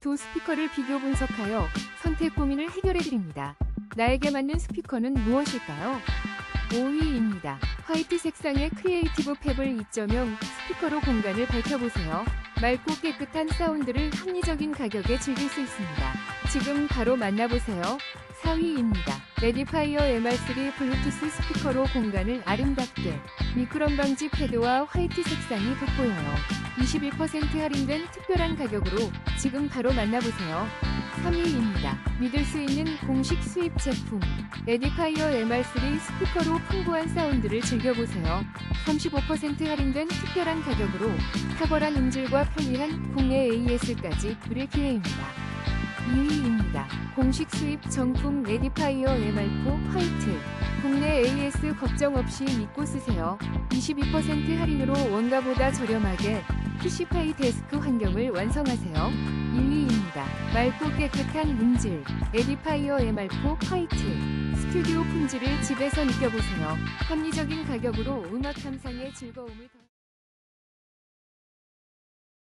두 스피커를 비교 분석하여 선택 고민을 해결해 드립니다. 나에게 맞는 스피커는 무엇일까요? 5위입니다. 화이트 색상의 크리에이티브 페블 2.0 스피커로 공간을 밝혀보세요. 맑고 깨끗한 사운드를 합리적인 가격에 즐길 수 있습니다. 지금 바로 만나보세요. 4위입니다. 레디파이어 MR3 블루투스 스피커로 공간을 아름답게 미끄럼 방지 패드와 화이트 색상이 돋보여요. 21% 할인된 특별한 가격으로 지금 바로 만나보세요. 3위입니다. 믿을 수 있는 공식 수입 제품 레디파이어 MR3 스피커로 풍부한 사운드를 즐겨보세요. 35% 할인된 특별한 가격으로 탁월한 음질과 편리한 국내 AS까지 누릴 기회입니다. 2위입니다. 공식 수입 정품 레디파이어 MR4 화이트. 국내 AS 걱정 없이 믿고 쓰세요. 22% 할인으로 원가보다 저렴하게 PC파이 데스크 환경을 완성하세요. 1위입니다. 맑고 깨끗한 음질 레디파이어 MR4 화이트. 스튜디오 품질을 집에서 느껴보세요. 합리적인 가격으로 음악 감상의 즐거움을 더...